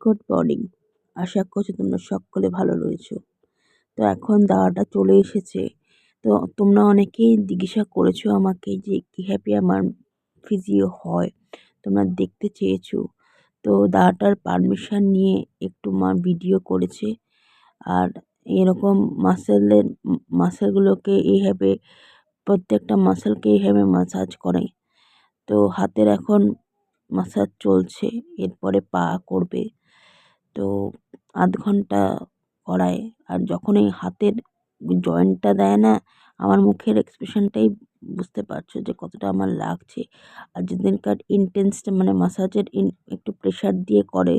Good morning. আশা করছি তোমরা সকলে ভালো রয়েছো। তো এখন দাওয়াটা চলে এসেছে। তো তোমরা অনেকেই জিজ্ঞাসা করেছ আমাকে যে কীভাবে আমার ফিজিও হয়। তোমরা দেখতে চেয়েছো। তো দাওয়াটার পারমিশন নিয়ে একটু মা ভিডিও করেছে। আর এরকম মাসেলের মাসেলগুলোকে এইভাবে প্রত্যেকটা মাসেলকে এইভাবে মাসাজ করে। তো হাতের এখন মাসাজ চলছে। এরপরে পা করবে। তো আধ ঘণ্টা করায়। আর যখন এই হাতের জয়েন্টটা দেয় না, আমার মুখের এক্সপ্রেশনটাই বুঝতে পারছ যে কতটা আমার লাগছে। আর যেদিনকার ইন্টেন্সটা মানে মাসাজের ইন একটু প্রেশার দিয়ে করে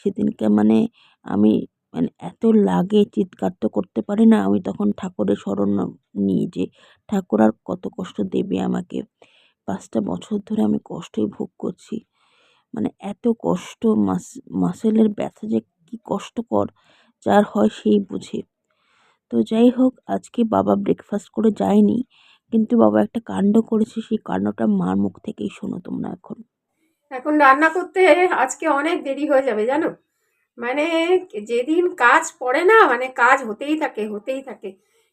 সেদিনকে মানে আমি মানে এত লাগে চিৎকার তো করতে পারি না, আমি তখন ঠাকুরের শরণ নিই যে ঠাকুর আর কত কষ্ট দেবে আমাকে। পাঁচটা বছর ধরে আমি কষ্টই ভোগ করছি। মানে এত কষ্ট, মাস, মাসেলের ব্যথা যে কী কষ্টকর, যার হয় সেই বুঝে। তো যাই হোক, আজকে বাবা ব্রেকফাস্ট করে যায়নি, কিন্তু বাবা একটা কাণ্ড করেছে, সেই কাণ্ডটা মার মুখ থেকেই শোনো তোমরা এখন। এখন রান্না করতে আজকে অনেক দেরি হয়ে যাবে, জানো? মানে যেদিন কাজ পড়ে না মানে কাজ হতেই থাকে হতেই থাকে।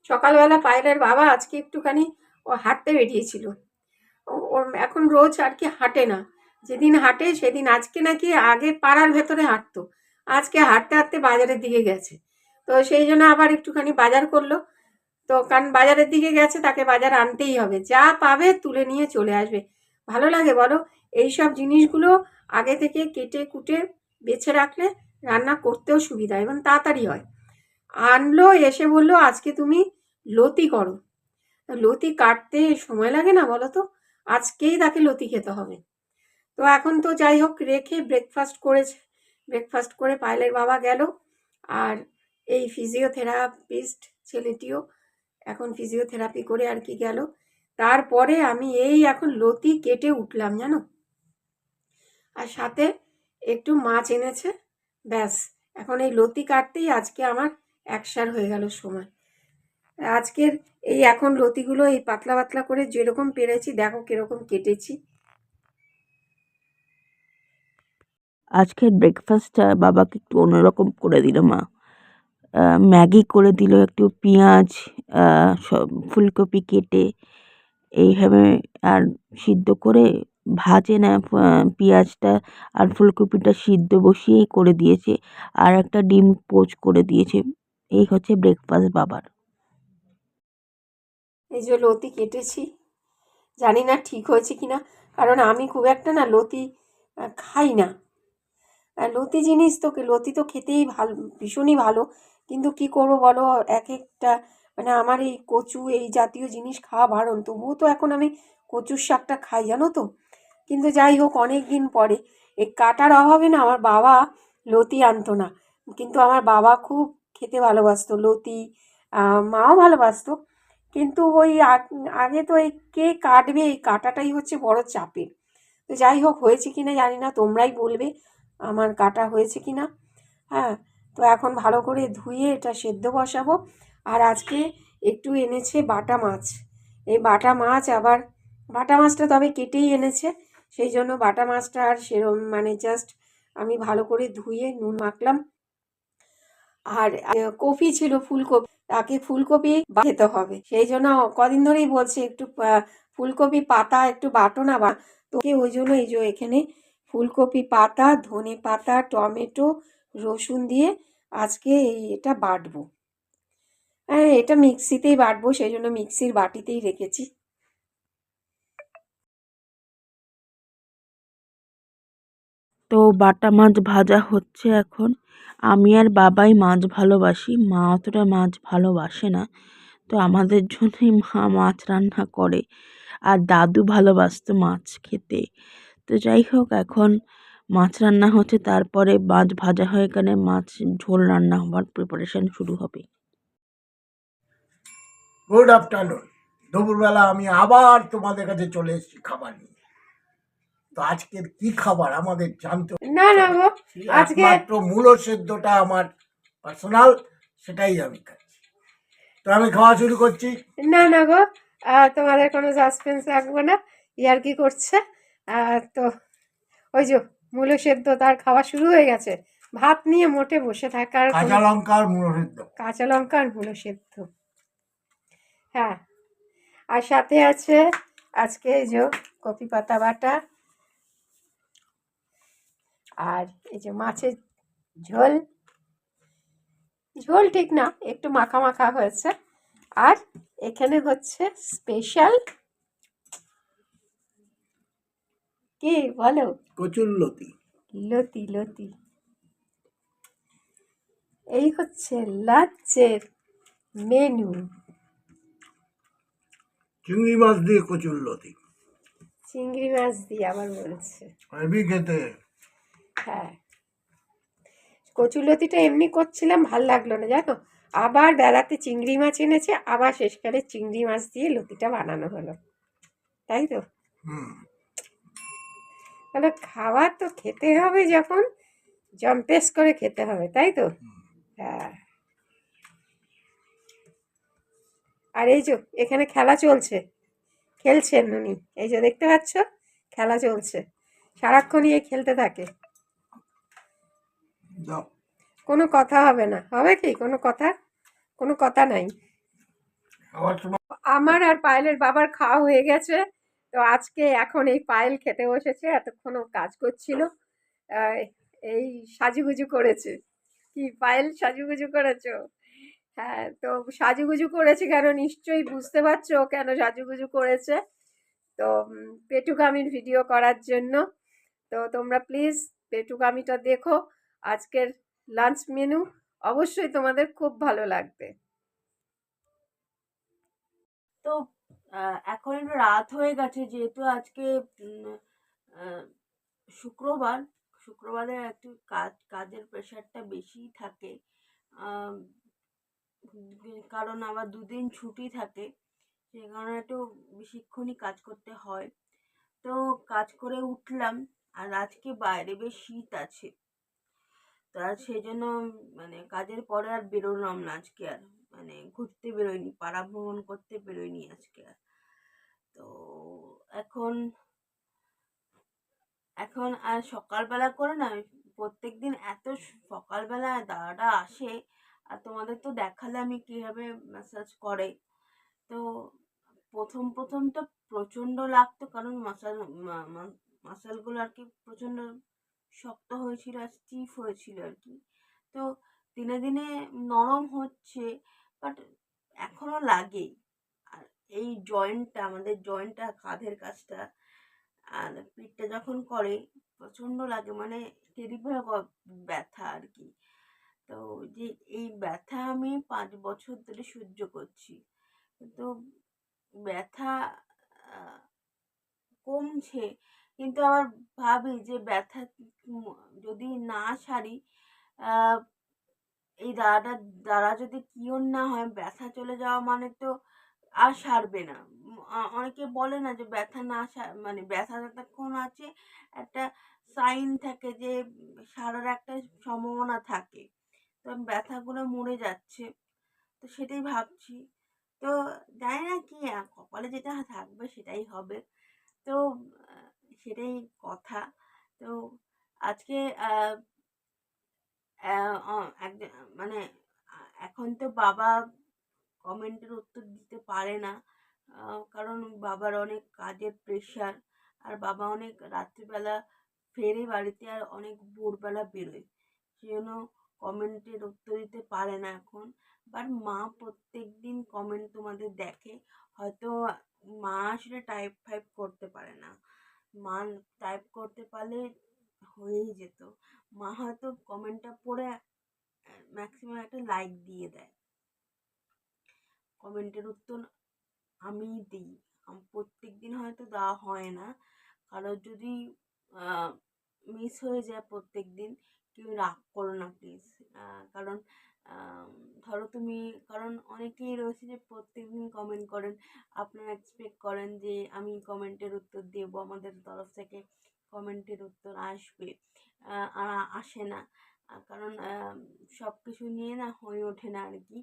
সকালবেলা পায়েলের বাবা আজকে একটুখানি ও হাঁটতে বেরিয়েছিল। ওর এখন রোজ আর কি হাঁটে না। যেদিন হাঁটে, সেদিন আজকে নাকি আগে পাড়ার ভেতরে হাঁটতো। আজকে হাঁটতে হাঁটতে বাজারের দিকে গেছে। তো সেই জন্য আবার একটুখানি বাজার করল। তো কারণ বাজারের দিকে গেছে, তাকে বাজার আনতেই হবে। যা পাবে তুলে নিয়ে চলে আসবে। ভালো লাগে বলো? এই সব জিনিসগুলো আগে থেকে কেটে, কুটে, বেছে রাখলে রান্না করতেও সুবিধা এবং তাড়াতাড়ি হয়। আনলো, এসে বলল, আজকে তুমি লতি করো। লতি কাটতে সময় লাগে না বলো তো? আজকেই তাকে লতি খেতে হবে। তো এখন তো যাই হোক, রেখে ব্রেকফাস্ট করেছে। ব্রেকফাস্ট করে পায়েলের বাবা গেল। আর এই ফিজিওথেরাপিস্ট ছেলেটিও এখন ফিজিওথেরাপি করে আর কি গেল। তারপরে আমি এই এখন লতি কেটে উঠলাম, জানো? আর সাথে একটু মাছ এনেছে। ব্যাস, এখন এই লতি কাটতেই আজকে আমার একসার হয়ে গেল সময়। আজকের এই এখন লতিগুলো এই পাতলা পাতলা করে যেরকম পেরেছি, দেখো কীরকম কেটেছি। আজকের ব্রেকফাস্টটা বাবাকে একটু অন্যরকম করে দিল, মা। ম্যাগি করে দিল, একটু পেঁয়াজ সব ফুলকপি কেটে এইভাবে আর সিদ্ধ করে ভাজে না পেঁয়াজটা আর ফুলকপিটা সিদ্ধ বসিয়েই করে দিয়েছে। আর একটা ডিম পোচ করে দিয়েছে। এই হচ্ছে ব্রেকফাস্ট বাবার। এই যে লতি কেটেছি, জানি না ঠিক হয়েছে কি না কারণ আমি খুব একটা না লতি খাই না। লতি জিনিস তো লতি তো খেতেই ভালো, ভীষণই ভালো। কিন্তু কি করব বলো, এক একটা মানে আমার এই কচু, এই জাতীয় জিনিস খাওয়া বারণ। তবুও তো এখন আমি কচুর শাকটা খাই, জানো তো? কিন্তু যাই হোক অনেক দিন পরে, এই কাটার অভাবে না আমার বাবা লতি আনতো না। কিন্তু আমার বাবা খুব খেতে ভালোবাসতো লতি মাও ভালোবাসতো। কিন্তু ওই আগে তো এই কে কাটবে, এই কাটাটাই হচ্ছে বড় চাপের। তো যাই হোক, হয়েছে কি না জানি না, তোমরাই বলবে। আমার কাটা হয়েছে কি না? হ্যাঁ তো এখন ভালো করে ধুয়ে এটা সেদ্ধ বসাবো। আর আজকে একটু এনেছে বাটা মাছ। এই বাটা মাছ আবার, বাটা মাছটা তবে কেটেই এনেছে। সেই জন্য বাটা মাছটা আর সেরম মানে জাস্ট আমি ভালো করে ধুয়ে নুন মাখলাম। আর কপি ছিল ফুলকপি, তাকে ফুলকপি খেতে হবে। সেই জন্য কদিন ধরেই বলছে একটু ফুলকপি পাতা, একটু বাটো না বা তোকে ওই জন্য এই যে এখানে ফুলকপি পাতা, ধনে পাতা, টমেটো, রসুন দিয়ে আজকে এই এটা বাটবো। হ্যাঁ এটা মিক্সিতেই বাটবো সেই জন্য মিক্সির বাটিতেই রেখেছি। তো বাটা মাছ ভাজা হচ্ছে এখন। আমি আর বাবাই মাছ ভালোবাসি, মা অতটা মাছ ভালোবাসে না। তো আমাদের জন্যই মা মাছ রান্না করে, আর দাদু ভালোবাসতো মাছ খেতে। তো যাই হোক এখন মাছ রান্না হচ্ছে তারপরে মাছ ভাজা হয়ে গেলে মাছ ঝোল রান্না হওয়ার প্রিপারেশন শুরু হবে। গুড আফটারনুন দুপুরবেলা আমি আবার তোমাদের কাছে চলে এসেছি খাবার নিয়ে। তো আজকের কি খাবার আমাদের জানতে না না গো আজকে একমাত্র মূল সেদ্ধটা আমার পার্সোনাল সেটাই আমি খাচ্ছি। তো আমি খাওয়া শুরু করছি। না না গো তোমাদের কোনো সাসপেন্স রাখব না ইয়ার কি করছে? তো ওই যে মূল সেদ্ধ তার খাওয়া শুরু হয়ে গেছে। ভাত নিয়ে মোটে বসে থাকার কাঁচা লঙ্কার মূলো সিদ্ধ। কাঁচা লঙ্কা আর গুঁড়ো সেদ্ধ। হ্যাঁ আর সাথে আছে আজকে এই যে কপি পাতা বাটা আর এই যে মাছের ঝোল। ঝোল ঠিক না একটু মাখা মাখা হয়েছে। আর এখানে হচ্ছে স্পেশাল কি? বলো। কচুর লতি। লতি লতি। এই হচ্ছে লাঞ্চের মেনু চিংড়ি মাছ দিয়ে কচুর লতি। চিংড়ি মাছ দিয়ে আবার বলছে। হেভি খেতে। হ্যাঁ। কচুলতিটা এমনি করছিলাম ভালো লাগল না জানো? আবার বেলাতে চিংড়ি মাছ এনেছে আবার শেষকালে চিংড়ি মাছ দিয়ে লতিটা বানানো হলো। তাই তো? হুম। তাহলে খাওয়া তো খেতে হবে যখন জম্পেস করে খেতে হবে তাই তো? হ্যাঁ। আর এই যে এখানে খেলা চলছে। খেলছেন উনি। এই যে দেখতে পাচ্ছ? খেলা চলছে। সারাক্ষণই এই খেলতে থাকে। কোনো কথা হবে না। হবে কি? কোনো কথা? কোনো কথা নাই। আমার আর পায়েলের বাবার খাওয়া হয়ে গেছে। তো আজকে এখন এই পায়েল খেতে বসেছে, এতক্ষণ কাজ করছিল। এই সাজুগুজু করেছে। কি পায়েল সাজুগুজু করেছ? হ্যাঁ তো সাজুগুজু করেছে কেন নিশ্চয়ই বুঝতে পারছ কেন সাজুগুজু করেছে? তো পেটুকামির ভিডিও করার জন্য। তো তোমরা প্লিজ পেটুকামিটা দেখো। আজকের লাঞ্চ মেনু অবশ্যই তোমাদের খুব ভালো লাগবে। তো এখন রাত হয়ে গেছে যেহেতু আজকে শুক্রবার, শুক্রবারে একটু কাজ, কাজের প্রেশারটা বেশিই থাকে। কারণ আবার দুদিন ছুটি থাকে সেই কারণে একটু বেশিক্ষণই কাজ করতে হয়। তো কাজ করে উঠলাম, আর আজকে বাইরে বেশ শীত আছে। তো সেই জন্য মানে কাজের পরে আর বেরোলাম না আজকে আর। মানে ঘুরতে বেরোয়নি, পাড়া ভ্রমণ করতে বেরোয়নি আজকে। আর তো এখন এখন আর সকালবেলা করে না প্রত্যেক দিন এত সকালবেলা দাদাটা আসে, আর তোমাদের তো দেখালে আমি কীভাবে ম্যাসাজ করে। তো প্রথম প্রথম তো প্রচণ্ড লাগতো, কারণ মাসাল মাসালগুলো আর কি প্রচণ্ড শক্ত হয়েছিল আর স্টিফ হয়েছিল আর কি। তো দিনে দিনে নরম হচ্ছে বাট এখনও লাগেই। আর এই জয়েন্টটা আমাদের জয়েন্টটা কাঁধের কাজটা, আর পিঠটা যখন করে, প্রচণ্ড লাগে মানে টেরিফাই ব্যথা আর কি। তো যে এই ব্যথা আমি পাঁচ বছর ধরে সহ্য করছি। কিন্তু ব্যথা কমছে। কিন্তু আবার ভাবি যে ব্যথা যদি না সারি এই দাঁড়াটা দ্বারা যদি কিওর না হয়, ব্যথা চলে যাওয়া মানে তো আর সারবে না। অনেকে বলে না যে ব্যথা না মানে ব্যথা যতক্ষণ আছে একটা সাইন থাকে যে সারার একটা সম্ভাবনা থাকে। তো ব্যথাগুলো মরে যাচ্ছে। তো সেটাই ভাবছি। তো জানি না কি কপালে যেটা থাকবে সেটাই হবে। তো সেটাই কথা। তো আজকে মানে এখন তো বাবা কমেন্টের উত্তর দিতে পারে না কারণ বাবার অনেক কাজের প্রেশার আর বাবা অনেক রাত্রিবেলা ফেরে বাড়িতে আর অনেক ভোরবেলা বেরোয়। সেই জন্য কমেন্টের উত্তর দিতে পারে না এখন। বাট মা প্রত্যেক দিন কমেন্ট তোমাদের দেখে, হয়তো মা আসলে টাইপ ফাইপ করতে পারে না। মা টাইপ করতে পারলে হয়েই যেত। মা হয়তো কমেন্টটা পড়ে ম্যাক্সিমাম একটা লাইক দিয়ে দেয়। কমেন্টের উত্তর আমিই দিই। প্রত্যেক দিন হয়তো দেওয়া হয় না। কারোর যদি মিস হয়ে যায় প্রত্যেক দিন কেউ রাগ করো না প্লিজ কারণ ধরো তুমি, কারণ অনেকেই রয়েছে যে প্রত্যেক দিন কমেন্ট করেন। আপনারা এক্সপেক্ট করেন যে আমি কমেন্টের উত্তর দেবো। আমাদের তরফ থেকে কমেন্টের উত্তর আসবে। আর আসে না। কারণ সব কিছু নিয়ে না হয়ে ওঠে না আর কি।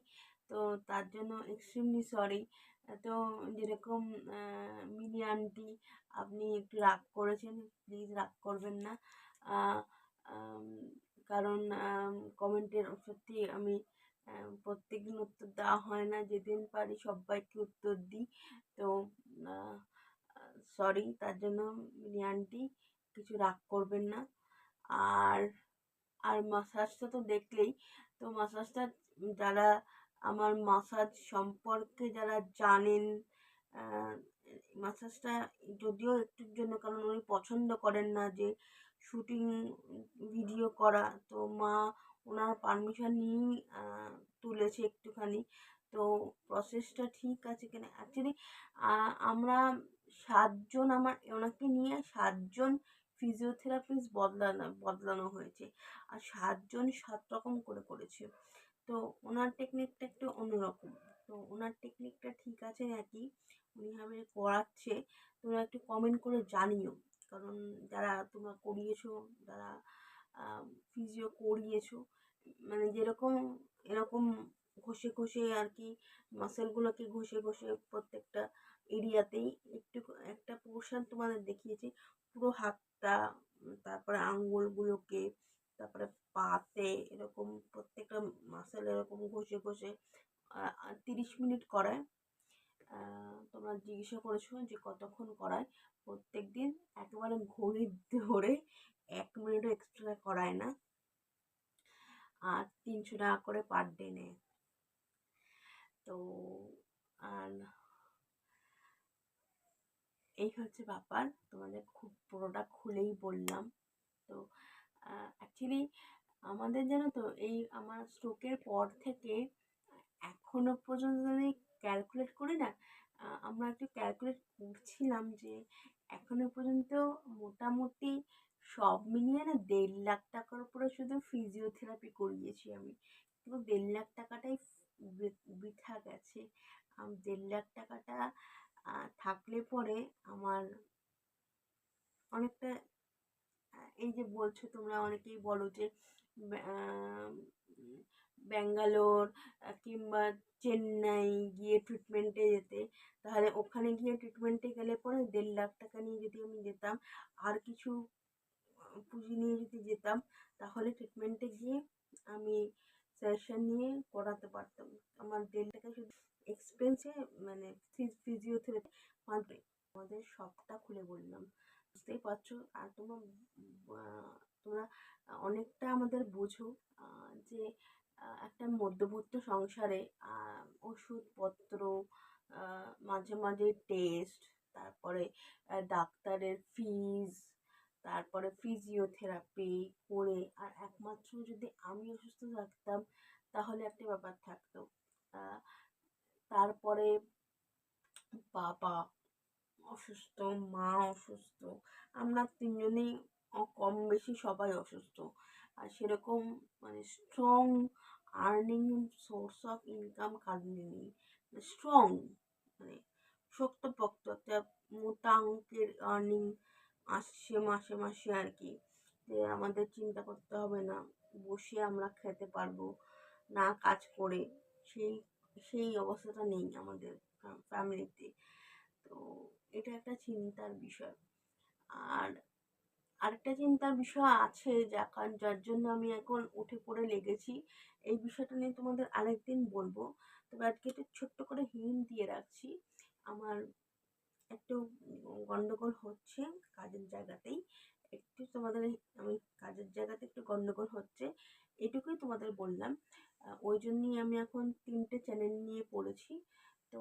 তো তার জন্য এক্সট্রিমলি সরি তো যেরকম মিনি আপনি একটু রাগ করেছেন প্লিজ রাগ করবেন না। কারণ কমেন্টের সত্যি আমি প্রত্যেক দিন উত্তর দেওয়া হয় না। যেদিন পারি সবাইকে উত্তর দিই। তো সরি তার জন্য মিনি কিছু রাগ করবেন না। আর আর মাসাজটা তো দেখলেই, তো মাসাজটা যারা, আমার মাসাজ সম্পর্কে যারা জানেন মাসাজটা যদিও একটুর জন্য, কারণ উনি পছন্দ করেন না যে শুটিং ভিডিও করা, তো মা ওনার পারমিশন নিয়েই তুলেছে একটুখানি। তো প্রসেসটা ঠিক আছে কিনা? অ্যাকচুয়ালি আমরা সাতজন আমার, ওনাকে নিয়ে সাতজন ফিজিওথেরাপিস্ট বদলানো বদলানো হয়েছে। আর সাতজন সাত রকম করে করেছে। তো ওনার টেকনিকটা একটু অন্যরকম। তো ওনার টেকনিকটা ঠিক আছে নাকি? উনিভাবে করাচ্ছে তোমরা একটু কমেন্ট করে জানিও। কারণ যারা তোমরা করিয়েছো, যারা ফিজিও করিয়েছো মানে যেরকম, এরকম ঘষে ঘষে আর কি মাসেলগুলোকে ঘষে ঘষে প্রত্যেকটা এরিয়াতেই একটু একটা পোর্শন তোমাদের দেখিয়েছি। পুরো হাতটা তারপরে আঙুলগুলোকে তারপরে পাতে এরকম প্রত্যেকটা মাসেল এরকম ঘষে ঘষে তিরিশ মিনিট করায়। তোমরা জিজ্ঞাসা করেছ যে কতক্ষণ করায়? প্রত্যেক দিন একেবারে ঘড়ি ধরে এক মিনিটও এক্সট্রা করায় না। আর তিনশো টাকা করে পার ডে নেয়। তো, আর এই হচ্ছে ব্যাপার। তোমাদের খুব পুরোটা খুলেই বললাম। তো অ্যাকচুয়ালি আমাদের জানো তো এই আমার স্ট্রোকের পর থেকে এখনও পর্যন্ত যদি ক্যালকুলেট করি না আমরা একটু ক্যালকুলেট করছিলাম যে এখনও পর্যন্ত মোটামুটি সব মিলিয়ে না দেড় লাখ টাকার উপরে শুধু ফিজিওথেরাপি করিয়েছি আমি। কিন্তু দেড় লাখ টাকাটাই বৃথা গেছে। দেড় লাখ টাকাটা থাকলে পরে আমার অনেকটা এই যে বলছো তোমরা অনেকেই বলো যে ব্যাঙ্গালোর কিংবা চেন্নাই গিয়ে ট্রিটমেন্টে যেতে। তাহলে ওখানে গিয়ে ট্রিটমেন্টে গেলে পরে দেড় লাখ টাকা নিয়ে যদি আমি যেতাম, আর কিছু পুঁজি নিয়ে যদি যেতাম, তাহলে ট্রিটমেন্টে গিয়ে আমি সেশন নিয়ে করাতে পারতাম। আমার দেড় টাকা শুধু এক্সপেন্সে মানে ফিজিওথেরাপি মানবে। আমাদের সবটা খুলে বললাম। বুঝতেই পারছ? আর তোমার তোমরা অনেকটা আমাদের বোঝো যে একটা মধ্যবিত্ত সংসারে ওষুধপত্র মাঝে মাঝে টেস্ট তারপরে ডাক্তারের ফিজ তারপরে ফিজিওথেরাপি করে, আর একমাত্র যদি আমি অসুস্থ থাকতাম, তাহলে একটা ব্যাপার থাকতো। তারপরে বাবা অসুস্থ, মা অসুস্থ, আমরা তিনজনেই কম বেশি সবাই অসুস্থ। আর সেরকম মানে strong earning source of income কারণে নেই। স্ট্রং মানে শক্তপোক্ত একটা মোটা অঙ্কের আর্নিং আসছে মাসে মাসে আর কি। যে আমাদের চিন্তা করতে হবে না, বসে আমরা খেতে পারব, না কাজ করে। সেই সেই অবস্থাটা নেই আমাদের ফ্যামিলিতে। তো এটা একটা চিন্তার বিষয়। আর আরেকটা চিন্তার বিষয় আছে যা যার জন্য আমি এখন উঠে পড়ে লেগেছি, এই বিষয়টা নিয়ে তোমাদের আরেকদিন বলব। তবে আজকে একটু ছোট্ট করে হিন্ট দিয়ে রাখছি। আমার একটু গন্ডগোল হচ্ছে কাজের জায়গাতেই। একটু তোমাদের, আমি কাজের জায়গাতে একটু গন্ডগোল হচ্ছে, এটুকুই তোমাদের বললাম। ওই জন্যই আমি এখন তিনটে চ্যানেল নিয়ে পড়েছি। তো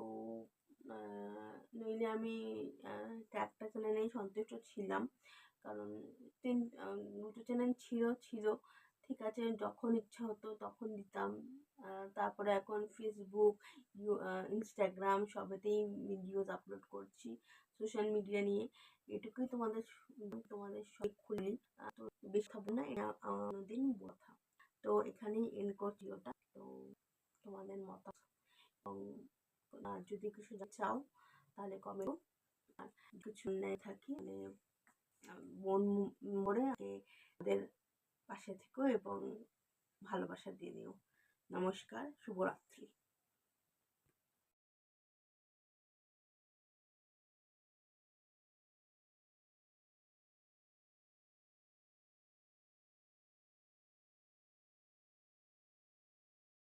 নইলে আমি একটা চ্যানেলেই সন্তুষ্ট ছিলাম। কারণ তিন দুটো চ্যানেল ছিল ছিল। ঠিক আছে, যখন ইচ্ছা হতো তখন দিতাম। তারপরে এখন ফেসবুক ইনস্টাগ্রাম সবেতেই ভিডিওস আপলোড করছি সোশ্যাল মিডিয়া নিয়ে। এটুকুই তোমাদের তোমাদের সব খুললি তো বেশ খাব না, এটা দিন কথা তো এখানেই এন্ড করছি ওটা। তো তোমাদের মত এবং যদি কিছু চাও, তাহলে কমেন্ট আর কিছু নেই থাকি মানে মন মরে ওদের পাশে থেকো এবং ভালোবাসা দিয়ে নিও। নমস্কার, শুভরাত্রি।